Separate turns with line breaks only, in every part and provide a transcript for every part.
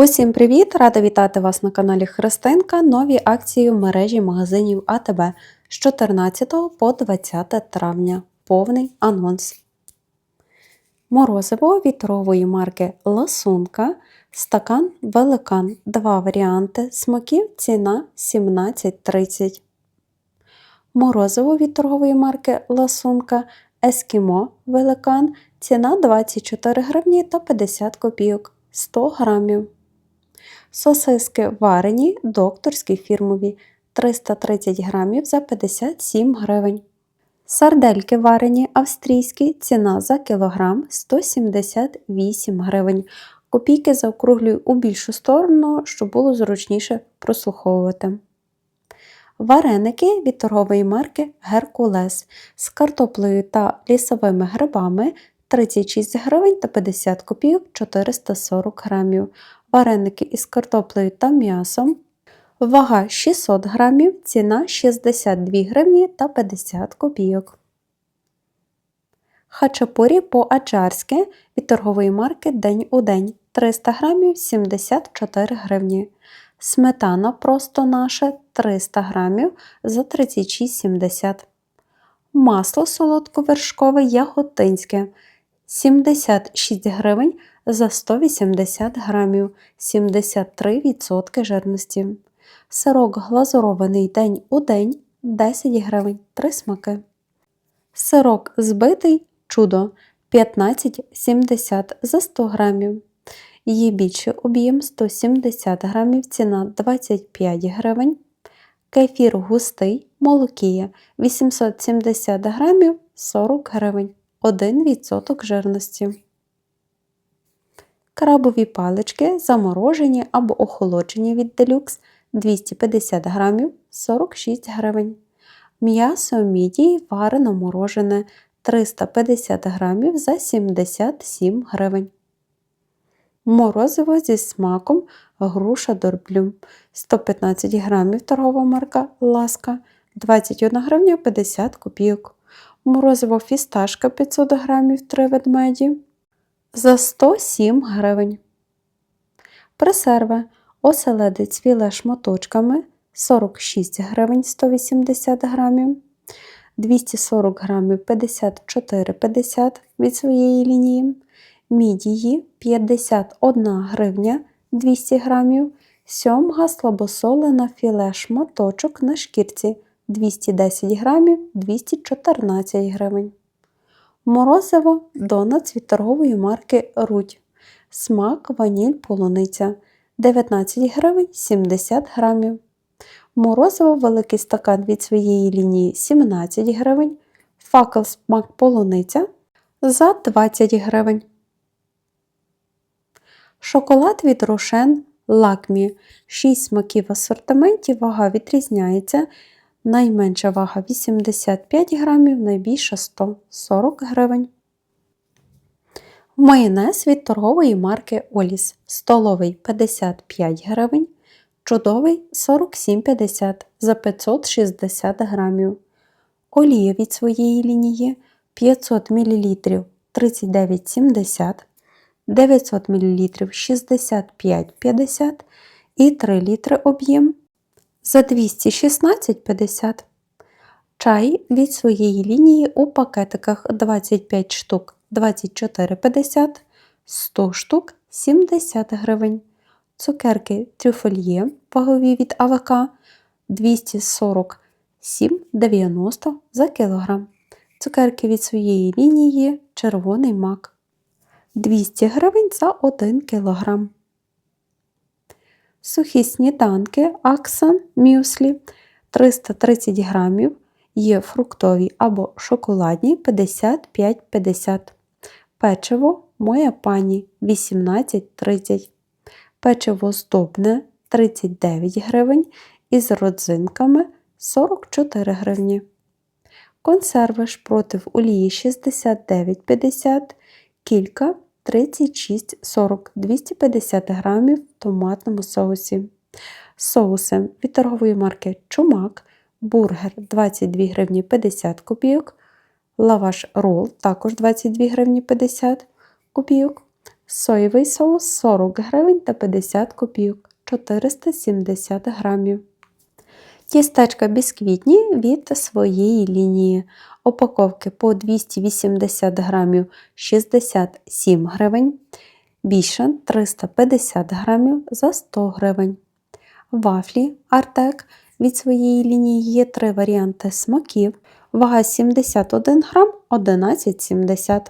Усім привіт! Рада вітати вас на каналі Христинка. Нові акції в мережі магазинів АТБ з 14 по 20 травня. Повний анонс. Морозиво від торгової марки Ласунка. Стакан Великан. Два варіанти смаків. Ціна 17,30. Морозиво від торгової марки Ласунка. Ескімо Великан. Ціна 24 гривні та 50 копійок 100 грамів. Сосиски варені, докторські фірмові 330 грамів за 57 гривень. Сардельки варені австрійські, ціна за кілограм 178 гривень. Копійки заокруглюю у більшу сторону, щоб було зручніше прослуховувати. Вареники від торгової марки Геркулес з картоплею та лісовими грибами 36 гривень та 50 копійок 440 грамів. Вареники із картоплею та м'ясом. Вага 600 грамів, ціна 62 гривні та 50 копійок. Хачапурі по-аджарськи від торгової марки День у день 300 грамів 74 гривні. Сметана просто наше 300 грамів за 36,70 Масло солодковершкове яготинське 76 гривень за 180 грамів 73% жирності. Сирок глазурований день у день 10 гривень 3 смаки. Сирок збитий чудо 15,70 за 100 грамів. Є більший об'єм 170 грамів, ціна 25 гривень. Кефір густий молокія 870 грамів 40 гривень 1% жирності. Крабові палички заморожені або охолоджені від делюкс 250 грамів 46 гривень. М'ясо мідії варено морожене 350 грамів за 77 гривень. Морозиво зі смаком груша дорблю 115 грамів торгова марка Ласка 21 гривня 50 копійок. Морозиво фісташка 500 грамів 3 ведмеді за 107 гривень. Пресерви оселедець філе шматочками 46 гривень 180 грамів. 240 грамів 54,50 від своєї лінії. Мідії 51 гривня 200 грамів. Сьомга слабосолена філе шматочок на шкірці 210 грамів 214 гривень. Морозиво донат від торгової марки Рудь. Смак ваніль полуниця 19 гривень 70 грамів. Морозиво великий стакан від своєї лінії 17 гривень. Факел смак полуниця за 20 гривень. Шоколад від Рошен Лакмі. 6 смаків в асортименті, вага відрізняється. Найменша вага 85 грамів, найбільша 140 гривень. Майонез від торгової марки Оліс. Столовий 55 гривень. Чудовий 47,50 за 560 грамів. Олія від своєї лінії 500 мл 39,70, 900 мл 65,50 і 3 літри об'єм за 216,50. Чай від своєї лінії у пакетиках 25 штук 24,50, 100 штук 70 гривень. Цукерки трюфельє вагові від АВК 247,90 за кілограм. Цукерки від своєї лінії червоний мак 200 гривень за 1 кілограм. Сухі сніданки Аксан Мюслі 330 грамів. Є фруктові або шоколадні 55,50. Печиво Моя пані 18,30. Печиво здобне 39 гривень із родзинками 44 гривні. Консерви шпротив олії 69,50, кілька 36,40 250 грамів в томатному соусі. Соуси від торгової марки Чумак, бургер 22 гривні 50 копійок, лаваш рол також 22 гривні 50 копійок, Соєвий соус 40 гривень та 50 копійок 470 грамів. Тістечка бісквітні від своєї лінії. Упаковки по 280 грамів 67 гривень. Більше 350 грамів за 100 гривень. Вафлі Артек від своєї лінії є три варіанти смаків. Вага 71 грам 11,70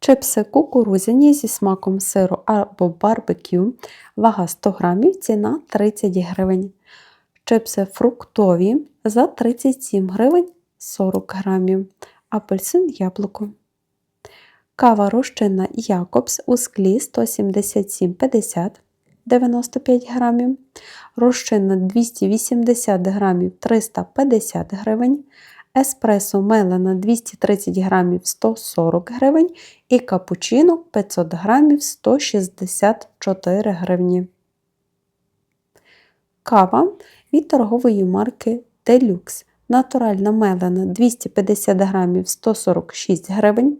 Чипси кукурудзяні зі смаком сиру або барбекю. Вага 100 грамів, ціна 30 гривень. Чипси фруктові за 37 гривень 40 грамів. Апельсин яблуко. Кава розчинна Якобс у склі 177,50 95 грамів. Розчинна 280 грамів 350 гривень. Еспресо мелена 230 грамів 140 гривень і капучино 500 грамів 164 гривні. Кава від торгової марки Deluxe. Натуральна мелена 250 грамів 146 гривень,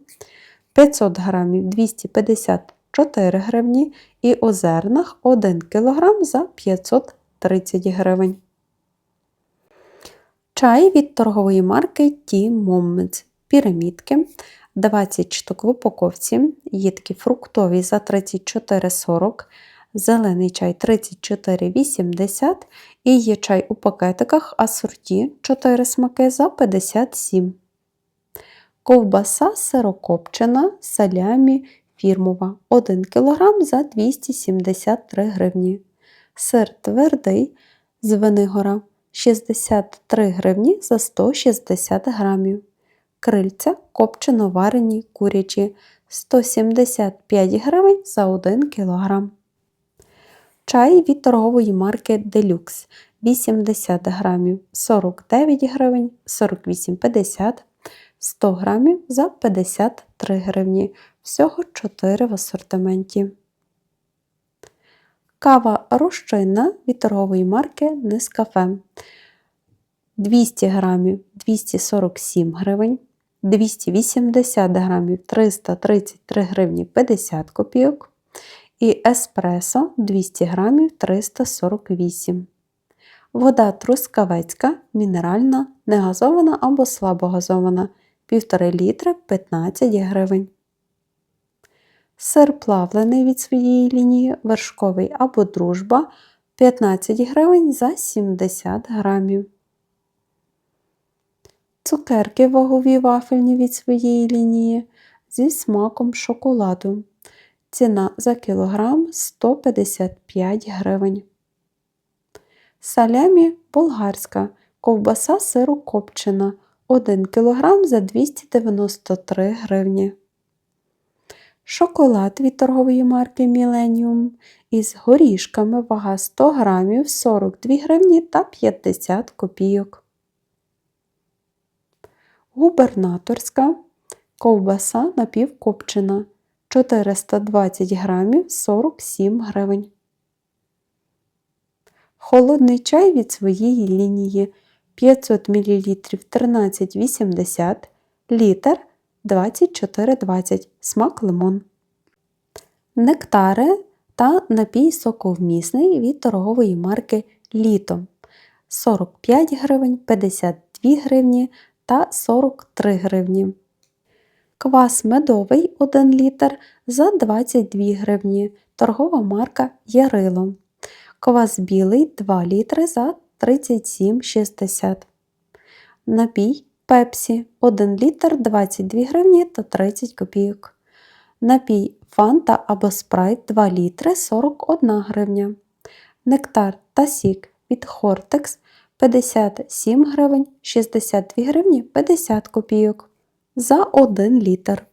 500 грамів 254 гривні і у зернах 1 кг за 530 гривень. Чай від торгової марки Tea Moments. Пірамідки 20 штук в упаковці, є фруктові за 34,40, зелений чай 34,80 і є чай у пакетиках асорті 4 смаки за 57. Ковбаса сирокопчена салямі фірмова 1 кг за 273 гривні. Сир твердий з Венигора 63 гривні за 160 грамів. Крильця копчено варені курячі 175 гривень за 1 кг. Чай від торгової марки Deluxe 80 грамів 49 гривень, 48,50 100 грамів за 53 гривні. Всього 4 в асортименті. Кава розчинна від торгової марки Нескафе 200 грамів 247 гривень, 280 грамів 333 гривні 50 копійок і еспресо 200 грамів 348 Вода трускавецька, мінеральна, негазована або слабогазована 1,5 літри 15 гривень. Сир плавлений від своєї лінії, вершковий або дружба 15 гривень за 70 грамів. Цукерки вагові вафельні від своєї лінії зі смаком шоколаду. Ціна за кілограм 155 гривень. Салямі болгарська. Ковбаса сиру копчена 1 кг за 293 гривні. Шоколад від торгової марки Millennium із горішками вага 100 грамів 42 гривні та 50 копійок. Губернаторська ковбаса напівкопчена 420 грамів 47 гривень. Холодний чай від своєї лінії 500 мл 13,80 літр 24,20 смак лимон. Нектари та напій соковмісний від торгової марки Літо 45 гривень, 52 гривні та 43 гривні. Квас медовий 1 літр за 22 гривні. Торгова марка Ярило. Квас білий 2 літри за 37,60. Напій Пепсі 1 літр 22 гривні та 30 копійок. Напій Фанта або спрайт 2 літри 41 гривня. Нектар та сік від Хортекс 57 гривень 62 гривні 50 копійок за 1 літр.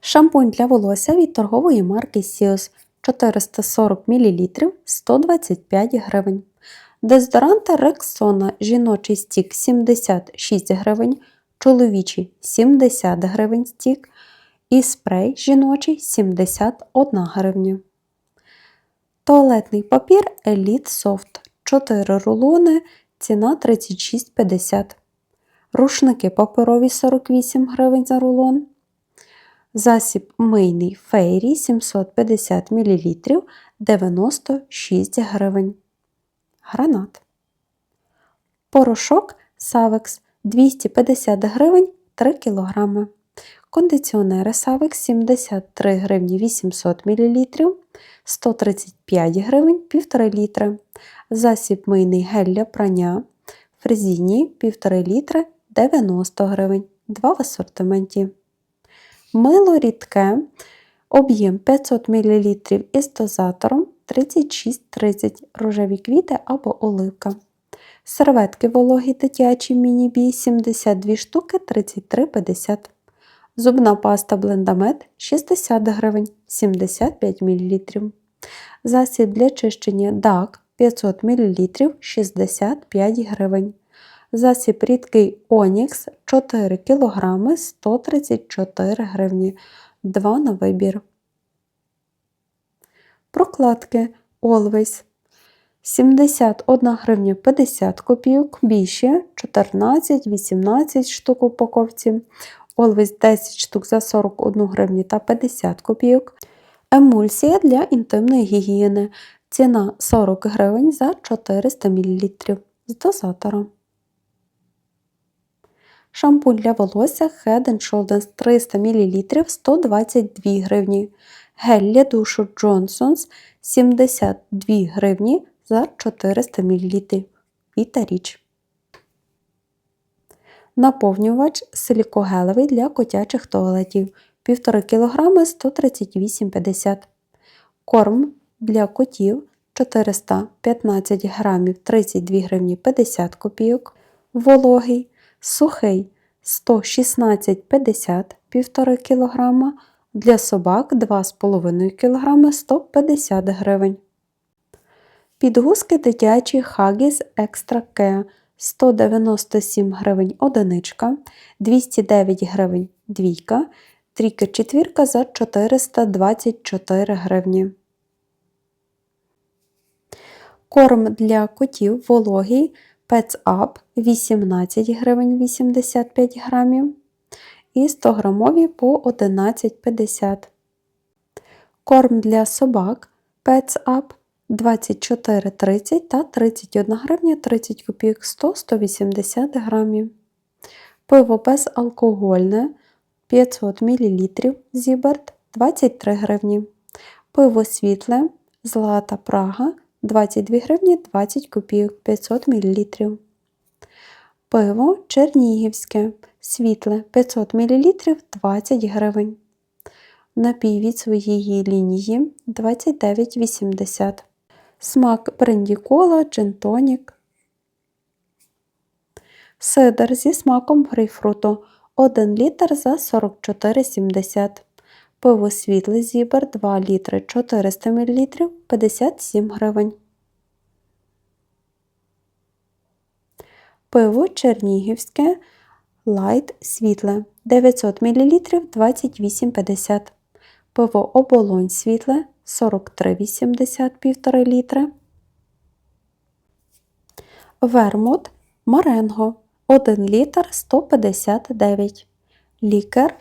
Шампунь для волосся від торгової марки Сіос 440 мл 125 гривень. Дезодоранти Рексона жіночий стік 76 гривень, чоловічий 70 гривень стік і спрей жіночий 71 гривня. Туалетний папір Elite Soft 4 рулони, ціна 36,50 Рушники паперові 48 гривень за рулон. Засіб мийний фейрі 750 мл 96 гривень. Гранат. Порошок Савекс 250 гривень 3 кг. Кондиціонери Савекс 73 гривні 800 мл 135 гривень 1,5 літри. Засіб мийний гель для прання Фрезіні 1,5 літри 90 гривень. Два в асортименті. Мило рідке, об'єм 500 мл із дозатором 36-30 рожеві квіти або оливка. Серветки вологі дитячі міні-бі 72 штуки 33,50. Зубна паста блендамет 60 гривень 75 мл. Засіб для чищення DAC 500 мл 65 гривень. Засіб рідкий Онікс 4 кг 134 гривні. 2 на вибір. Прокладки Always 71 гривня 50 копійок, більше 14-18 штук упаковці. Always 10 штук за 41 гривню та 50 копійок. Емульсія для інтимної гігієни. Ціна 40 гривень за 400 мл з дозатором. Шампунь для волосся Head Shoulders 300 мл 122 гривні. Гель для душу Johnson's 72 гривні за 400 мл. Віта річ. Наповнювач силікогелевий для котячих туалетів 1,5 кг 138,50 Корм для котів 415 грамів 32 гривні 50 копійок. Вологий, сухий 116,50 1,5 кг. Для собак 2,5 кг 150 гривень. Підгузки дитячі Huggies Extra Care 197 гривень одиничка, 209 гривень двійка, трійка четвірка за 424 гривні. Корм для котів вологий Up 18 гривень 85 грамів і 100 грамові по 11,50. Корм для собак Up 24,30 та 31 гривня 30 копійок 100-180 грамів. Пиво безалкогольне 500 мл Зіберт 23 гривні. Пиво світле Злата Прага 22 гривні 20 копійок 500 мл. Пиво Чернігівське світле 500 мл 20 гривень. Напій від своєї лінії 29,80 Смак бренді кола, джин-тонік. Сидр зі смаком грейпфруту 1 літр за 44,70 Пиво світле зібер 2 літри 400 мл 57 гривень. Пиво Чернігівське Лайт світле 900 мл 28,50 Пиво оболонь світле 43,80 1,5 літри. Вермут Маренго 1 літр 159 Лікер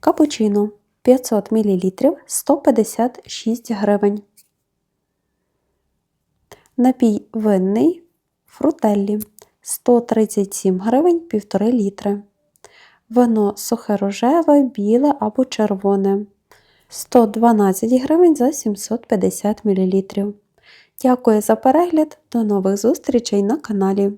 Капучино 500 мл 156 гривень. Напій винний Фрутеллі 137 гривень 1,5 літри. Вино сухе рожеве, біле або червоне 112 гривень за 750 мл. Дякую за перегляд. До нових зустрічей на каналі.